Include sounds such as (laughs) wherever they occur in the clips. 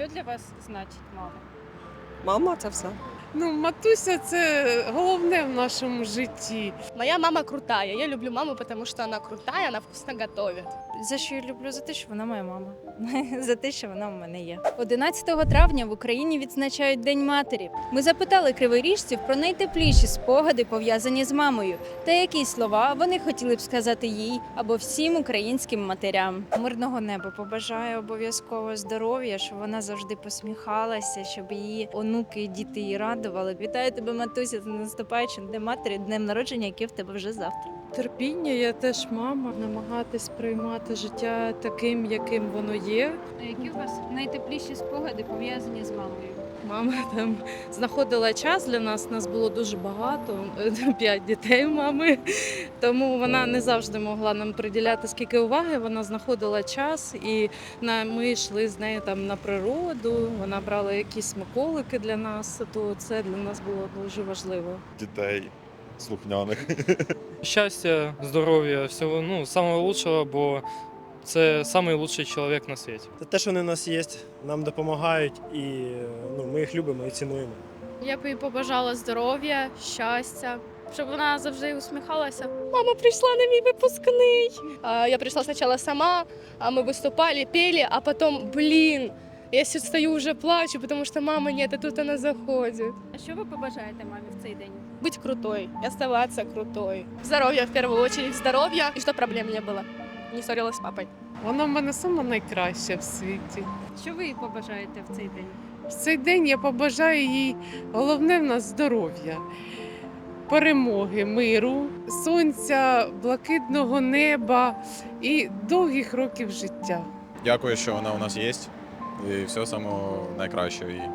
Що для вас значить мама? Мама це все. Ну, матуся це головне в нашому житті. Моя мама крутая. Я люблю маму, потому что она крутая, она вкусно готовит. За що я люблю? За те, що вона моя мама. (laughs) За те, що вона в мене є. 11 травня в Україні відзначають День матері. Ми запитали криворіжців про найтепліші спогади, пов'язані з мамою, та які слова вони хотіли б сказати їй або всім українським матерям. Мирного неба побажаю обов'язково здоров'я, щоб вона завжди посміхалася, щоб її онуки і діти її радували. Вітаю тебе, матуся, з наступаючим днем матері, днем народження, яке в тебе вже завтра. Терпіння, я теж мама, намагатись приймати життя таким, яким воно є. Які у вас найтепліші спогади пов'язані з мамою? Мама там знаходила час для нас. Нас було дуже багато, (laughs) п'ять дітей у мами. Тому вона не завжди могла нам приділяти скільки уваги. Вона знаходила час, і на ми йшли з нею там на природу. Вона брала якісь смаколики для нас. То це для нас було дуже важливо. дітей слухняних. Щастя, здоров'я, всього ну, самого лучшого, бо це найкращий чоловік на світі. Це те, що вони в нас є, нам допомагають, і ну, ми їх любимо і цінуємо. Я б їй побажала здоров'я, щастя, щоб вона завжди усміхалася. Мама прийшла на мій випускний. А, Я прийшла спочатку сама, а ми виступали, пели, а потім, блін, я сейчас стою уже плачу, потому что мамы нет, а тут она заходит. А що ви побажаєте мамі в цей день? Быть крутой, и оставаться крутой. Здоровья в первую очередь, здоровья, и что проблем не было. Не ссорилась с папой. Вона в мене сама найкраща в світі. Що ви їй побажаєте в цей день? В цей день я побажаю їй головне в нас здоров'я, перемоги, миру, сонця, блакитного неба і довгих років життя. Дякую, що вона у нас є. І все самого найкращого їй.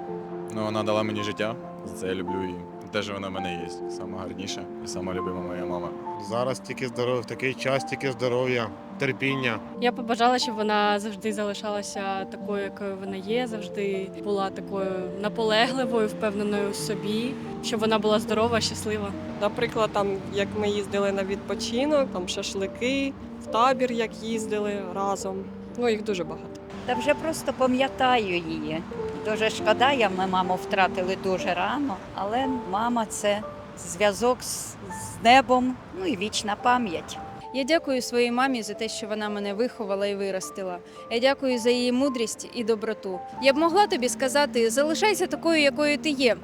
Ну, вона дала мені життя, за це я люблю її. Те, що вона в мене є. Сама гарніша і сама любима моя мама. Зараз тільки здоров'я, в такий час тільки здоров'я, терпіння. Я побажала, щоб вона завжди залишалася такою, якою вона є, завжди була такою наполегливою, впевненою в собі, щоб вона була здорова, щаслива. Наприклад, там як ми їздили на відпочинок, там шашлики, в табір як їздили разом. Ну їх дуже багато. Та вже просто пам'ятаю її. Дуже шкода, я ми маму втратили дуже рано, але мама це зв'язок з, з небом, ну і вічна пам'ять. Я дякую своїй мамі за те, що вона мене виховала і виростила. Я дякую за її мудрість і доброту. Я б могла тобі сказати, залишайся такою, якою ти є.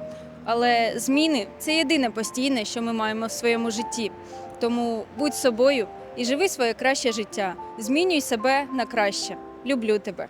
Але зміни це єдине постійне, що ми маємо в своєму житті. Тому будь собою і живи своє краще життя. Змінюй себе на краще. Люблю тебе.